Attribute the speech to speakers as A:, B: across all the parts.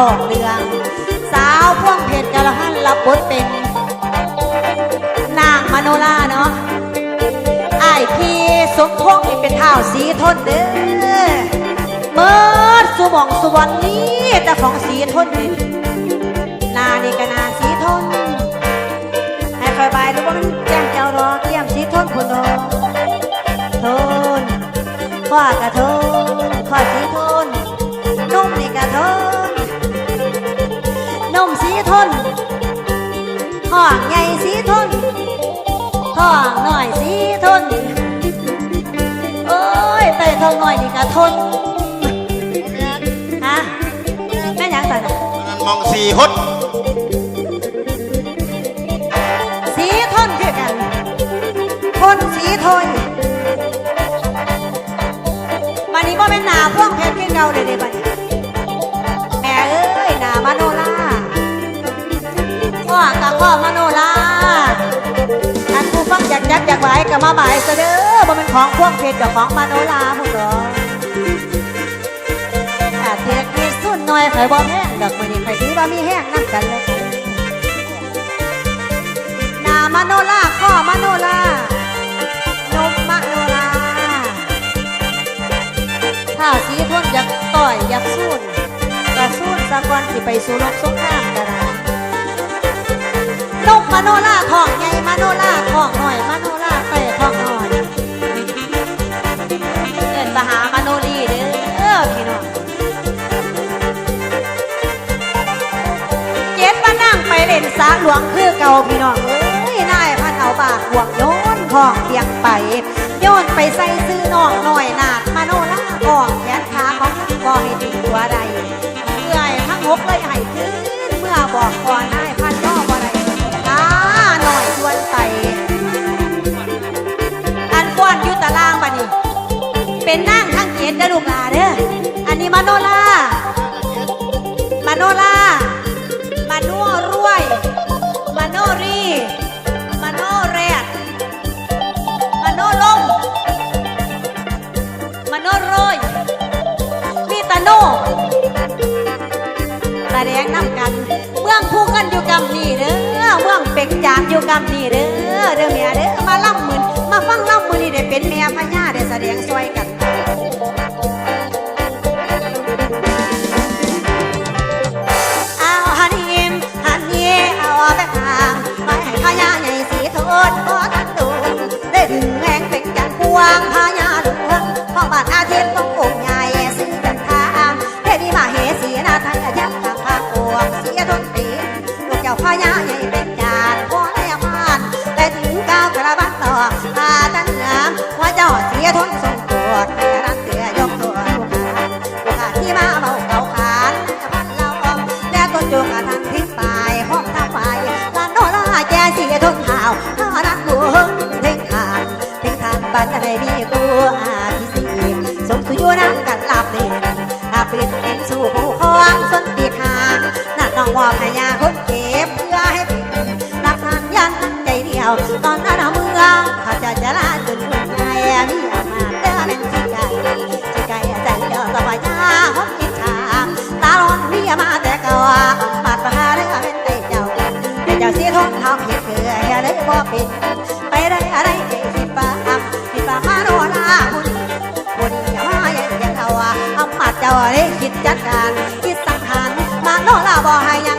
A: ของเรือง สาวพ่วงเพชรกระหันรับบทเป็น นางมโนราเนาะไอพี่สมพงษ์นี่เป็นเท้าวสีทนเด้อเมิดสุหมองสุวรรณนี่แต่ของสีทนนี่นานี่ก็นาสีทน ให้คอยบายรู้ว่ามันแจ้งเจ้ารอเกี่ยมสีทนคุณรอทนข้อกระทนข้อสีทน ท้องหน่อยสีทน โอ้ยไต่ท้องหน่อยนี่กระทนฮะแม่นหยังสันน่ะ
B: มันมองสี่หด
A: สีทนคือกันทนสีทนมันนี้บ่เป็นหนาพวกเพชรคือเก่าเลยเด้บัดนี้แม่เอ้ยหนามโนราพ่อกับพ่อมโนรา กไหวก็มาบายซะเด้อบ่เป็นของพวกเพชรกับของมโนราพวกเราอาเทียกมีสุดหน่อยไข่อยบ่แห้งดอกมื้อนี้ไข่อยถือว่ามีแห้งนั่นกันเลยหนามโนราข้อมโนรานมมโนราถ้าสีทนอยากต่อยอยากสู้ก็สู้นสะก่อนสิไปสู่รบสงครามก็ได้นกมโนราของใหญ่มโนราของหน่อยมโน ราไปของหน่อยเดินมาหามโนรีเด้อพี่น้องเจ็ดมานั่งไปเล่นสาหลวงคือเก่าพี่น้องเอ้ยนายพันเอาบาทห่วงโยนของเตียงไปโยนไปใส่ซื้อน้องหน่อยนาดมโนราของแขนขาของทั้งบ่ให้ติดตัวใดเมื่อยทั้งหกเลยให้ขึ้นเมื่อบอกก่อนนาย เป็นนั่งทั้งเกียรติลูกหลาเด้ออันนี้มโนรามโนรามโนรวยมโนรีมโนแรดมโนลมมโนโรยมีตาโนตาแดงน้ำกันเมืองคู่กันอยู่กำนี่เด้อเมืองเป็กจานอยู่กำนี่เด้อเด้อแม่เด้อมาล่ำมืนมาฟังล่ำมือนี่ได้เป็นแม่พญาได้แสดงซอยกัน สีนาทั องวอกให้ยาคนเก็บเพื่อให้เป็นรักทานยันใจเดียว ตอนนั้นเมืองข้าจะจะลาจนคนไงมีอามาเดินเป็นที่ใจที่ใจใจเดียวต่อไปยาห้องกินชาตาลอนพี่มาแต่เก่ามาประหาเรือเป็นไตเจ้าแต่เจ้าเสียทนทำเหตุเกิดอย่าได้บ่เป็นไปได้อะไรเก่คิดปากคิดปามาโนราคุณคุณอย่ามาอย่าอย่าเอาเอามาตย์เจ้าได้คิดจัดการคิดสังหารมาโนราบ่ให้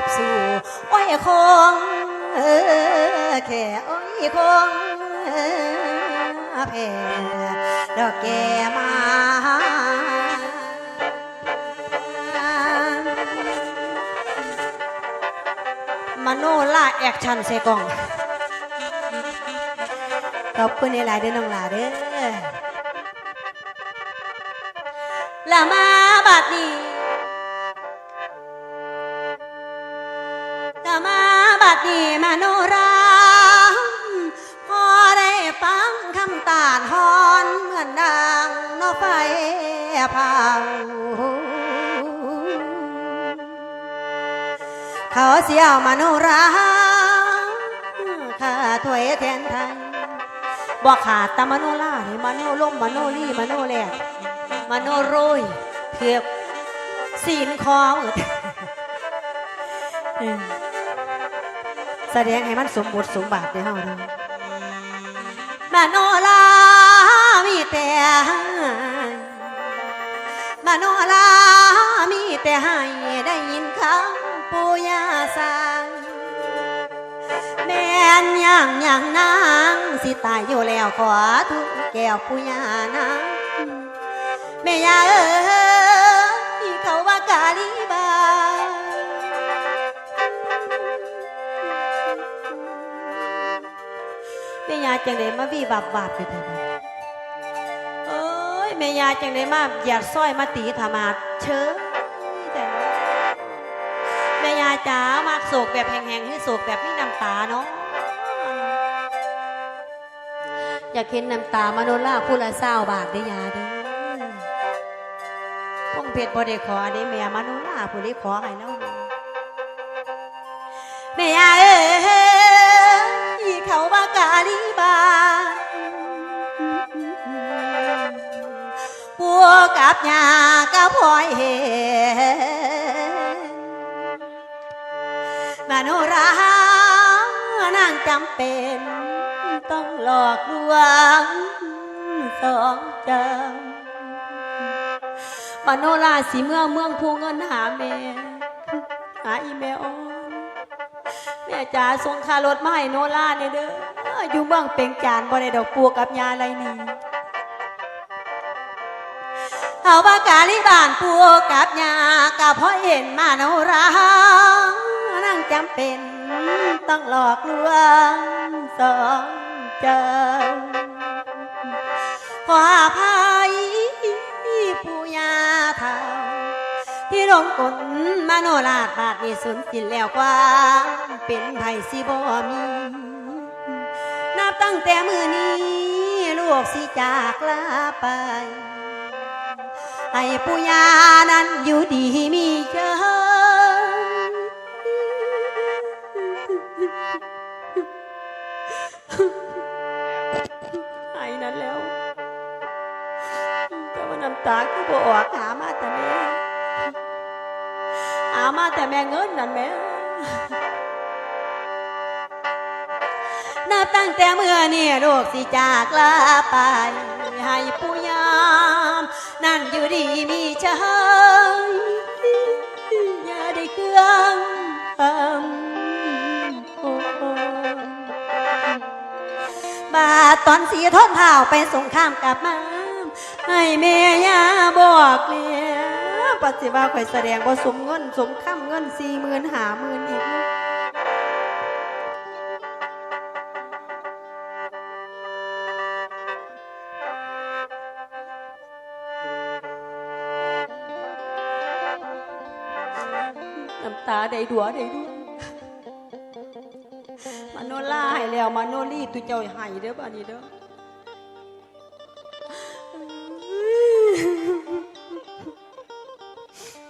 A: บสู่โอ้ยคงเออแค่โอ้ยคงเออแผ่ดอกแก่มามโนล่าแอคชั่นเซกองขอบคุณในหลายเด้อน้องหลาเด้อละมาบัดนี้ ดีมโนราพอได้ฟังคำตาดฮอนเหมือนดังนกไฟเผาเขาเสียวมโนราข้าถวยแทนไทยบอกขาดตามโนราให้มโนล่มมโนรีมโนแหลกมโนโรยเทียบศีลคองเออ แสดงให้มันสมบทสมบาทในเฮาเด้อมโนรามีแต่ให้มโนรามีแต่ให้ได้ยินคำปูยาสางแม่นอย่างอย่างนางสิตายอยู่แล้วขอทุกแก้วปูยานางแม่ยาเอ้ ม่ยาจังไดมาวีบับบาบไปเถอะบัดเอ้ยแม่ยาจังไดมาหยาดสร้อยมาตีธรรมาเชยแต่แม่ยาจ๋ามาโศกแบบแห้งๆให้โศกแบบไม่น้ำตาเนาะอยากเห็นน้ำตามโนล่าผู้ละเศร้าบาทได้ยาเด้อพงเพชรบ่ได้ขอได้แม่มโนล่าผู้ได้ขอให้เรา ว่ากาลีบาปัวกับยาก็พอยเห็นมโนรานางจำเป็นต้องหลอกลวงสองจำมโนราสีเมืองเมืองผู้เงินหาแม่หาอีเมลแม่จ๋าส่งคารถมาให้โนล่าเนี่ยเด้อ อยู่เมืองเป่งจานบ่ได้ดอกปัวกับยาอะไรนี่เอาว่ากาลิบานปัวกับยากับพ่อเห็นมาโนรานั่งจำเป็นต้องหลอกลวงสองเจ้าขออภัยผู้ยาเทาที่ลงกลมโนราชบาทนี่สุนสิ้นแล้วความเป็นไผ่สิบ่มี ตั้งแต่มือนี้ ลูกสิจากลาไป ให้ปุยานั้นอยู่ดีมีเชิไอ้นั้นแล้ว แต่ว่าน้ำตาก็บ่ออกหามาแต่แม่หามาแต่แม่เงินนั่นแม่ นับตั้งแต่เมื่อนี่ลูกสิจากลาไป ให้ผู้ยาม นั่นอยู่ดีมีใจอย่าได้เครื่องทำบาตอนสีทนเท้าไปสงครามกลับมาให้แม่ยาบอกแล้วปัจจุบันข่อยแสดงว่าสมเงิน สมคำเงินสี่หมื่นหาหมื่นอีก ตาได้ดัวได้ดัวมาโนล่าให้แล้วมาโนลี่ตุเจ้าให้เด้อบ้านี้เด้อ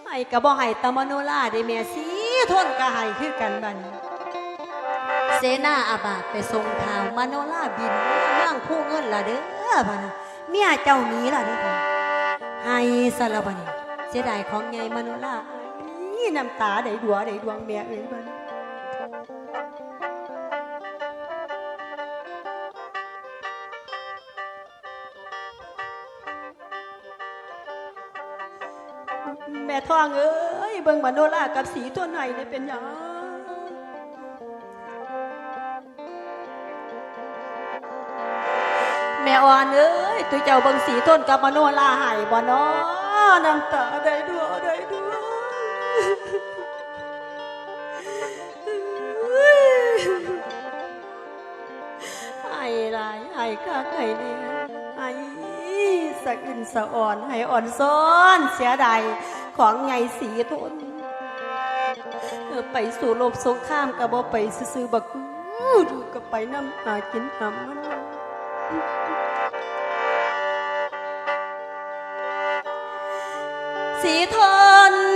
A: ให้กระบ่ให้ตะมโนลาได้แม่สีทนกระให้คือกันบันเสนาอาบาตไปส่งข่าวมโนลาบินเมืองผู้เงินละเด้อบันะเมียเจ้าหนี้ล่ะเด้อพ่อให้สารบันเสียดายของใหญ่มโนลา น้ำตาได้ดัวได้ดวงแม่เอ้ยบ้านแม่ทองเอ้ยเบิ่งมโนรากับสีตัวหน่อยเนี่ยเป็นยังแม่อ่อนเอ้ยตัวเจ้าเบิ่งสีต้นกับมโนราหายบ่เนาะน้ำตาได้ด้ว หลายไอ้คักไอ้เนี่ยไอ้สะอินสะอ่อนให้อ่อนซ้อนเสียดายของไงสีทนเออไปสู่โลบสงครามกับบ่ไปซื้อบักูดูกับไปน้ำหากินหำมันสีทน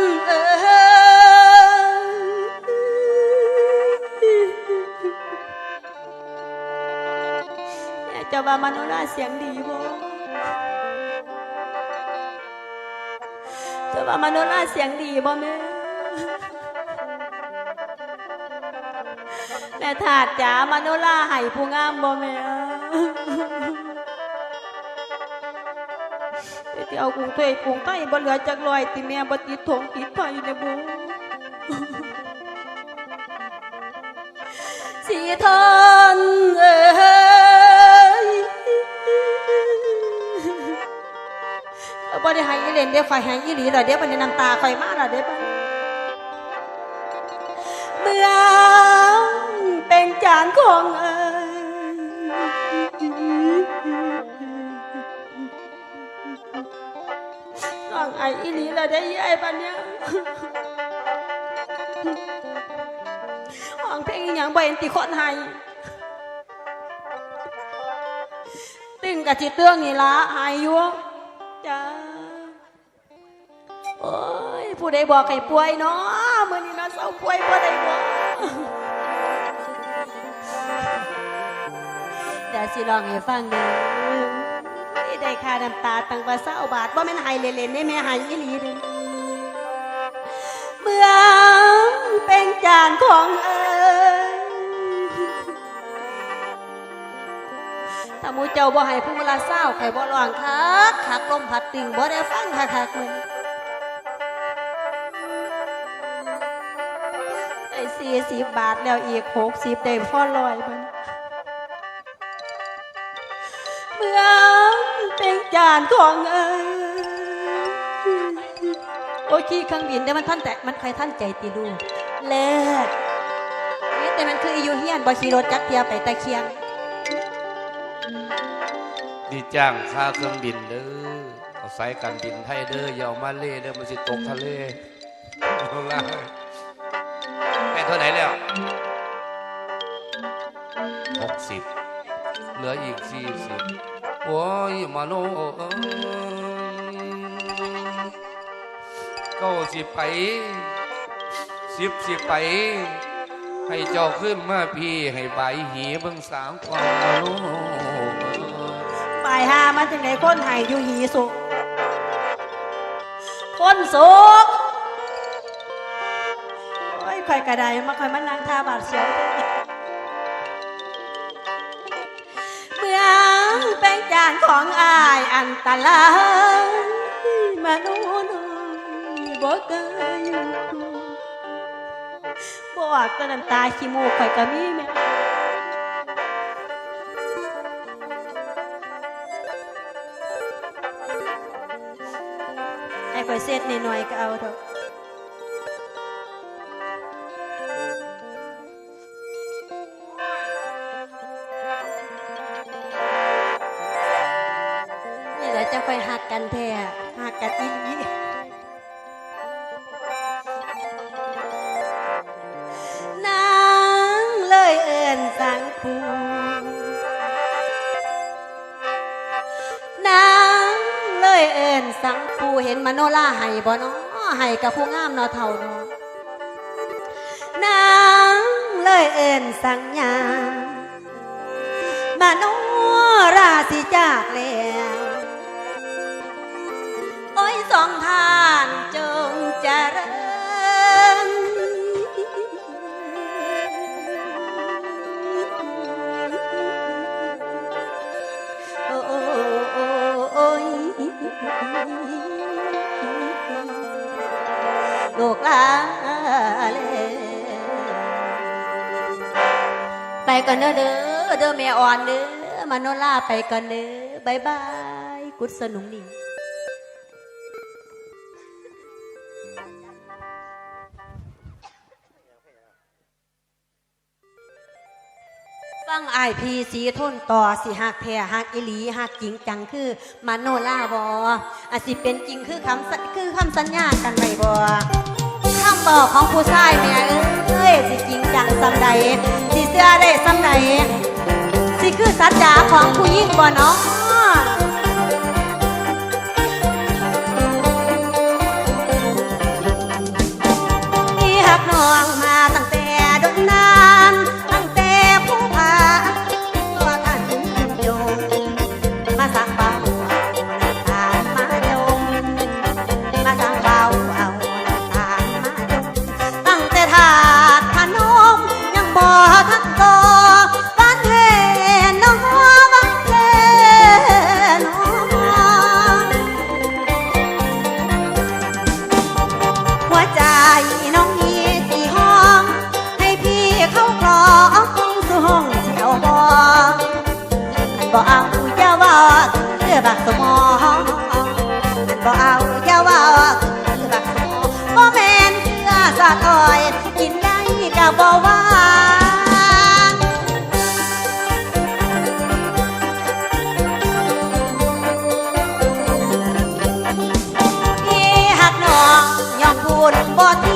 A: จะว่ามโนราเสียงดีบ่จะว่ามโนราเสียงดีบ่แม่แม่ถาดจ๋ามโนราให้ผู้งามบ่แม่ที่เอากรุงเทพกรุงไทยบ่เหลือจักลอยติแม่บ่ติดถงติดไฟในบุสีทนเอ้ บ่ได้ให้อีเล่นเดี๋ยวไฟให้อีหลีล่ะเดี๋ยวมันได้น้ำตาคอยมาล่ะเดี๋ยวบัดเมืองเป็นจานของเอ๋น้องไออีหลีละได้ยายปันเนี้ยห้องเพลงอย่างใบนติคนไห้ตึงกับจิตเตื้องนี่ละหายอยู่จ้า ผู้ใดบอกให้ป่วยเนาะมื่อนี้นาะเศร้าป่วยบ่ได้บอกเดี๋ยวสิลองให้ฟังเด้อไม่ได้ค่าน้ำตาตั้งว่าเศร้าบาทว่าแม่นหายเล่นๆได้แม่หายอีหลีเด้อเมืองเป็นจานของเอ๋ยถ้ามูเจ้าบ่ให้ผู้ละเศร้าใครบ่ร้องคักคักลมพัดติ่งบ่ได้ฟังคักคักมือ สี่สิบบาทแล้วอีกหกสิบได้พ่อลอยมันเมื่อเป็นจานของเอ้ยโอ้ยขี่เครื่องบินแต่มันท่านแต่มันใครท่านใจตีลูกเลิศนี่แต่มันคืออียูเฮียนบอขี่รถจักรเทียไปตะเคียง
B: นี่จ้างค่าเครื่องบินเด้อเอาสายการบินไทยเด้ออย่าเอามาเล่เด้อมันสิตกทะเล เท่าไหร่แล้วหกสิบเหลืออีกสี่สิบโอ้ยมาโนเก้าสิบไปสิบสิบไป ให้เจ้าขึ้นมาพี่ให้ใบหีเบิ่งสามก่อนมาโน
A: ปลายหามันจังไหนคนไห้อยู่หีสุกคนสุก โอ้ยกระไดมาคอยมานั่งท่าบาดเสียวเมืองเป็นจานของอายอันตรายมาโน่นบ่เคยอยู่อกก็น้ำตาขี้มูกข่อยก็มีแม่ไอ้ข่อยเซ็ตหน่อยๆก็เอาเถอะ จะค่อยหักกันแท้หักกันอีหลีนางเลยเอินสังคูนางเลยเอินสังผู้เห็นมโนราให้บ่เนาะให้กับผู้งามเนาะเท่าเนาะนางเลยเอินสังญามโนราสิจากแล้วโอ้ย สองทานจงเจริญโอ้ยลูกลาเลยไปกันเด้อเด้อเด้อแม่อ่อนเด้อมโนลาไปกันเด้อบายบายกุศลนุ่งนิ่ายพี่สีทนต่อสิหักแท้หักอิลีหักจริงจังคือมาโนลาบออาสิเป็นจริงคือคำคือคำสัญญากันไว้บอคำบอกของผู้ชายแม่เอ้ยสิจริงจังซ้ำใดสิเสื้อได้ซ้ำใดสิคือสัจจาของผู้หญิงบอเนาะ бот